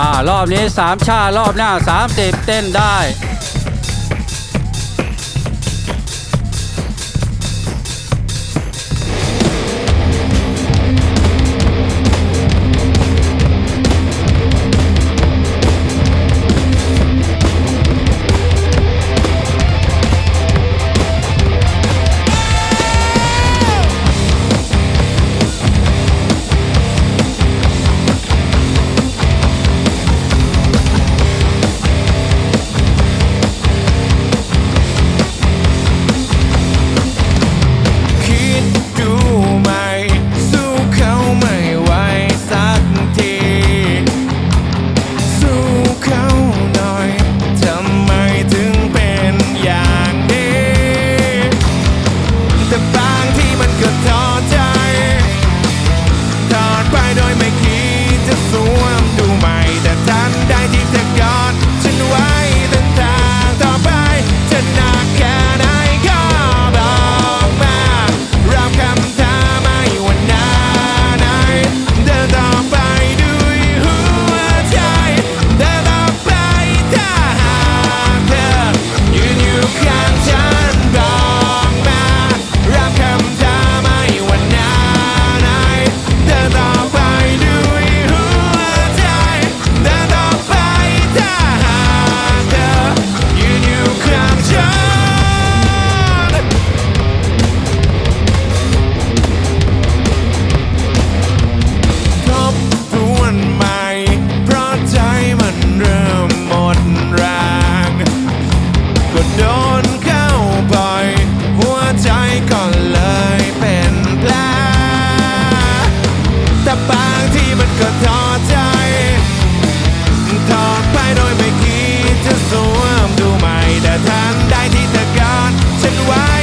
อ่ารอบนี้สามชารอบหน้า 30 เต้นได้ ทางใดที่เธอการฉันไว้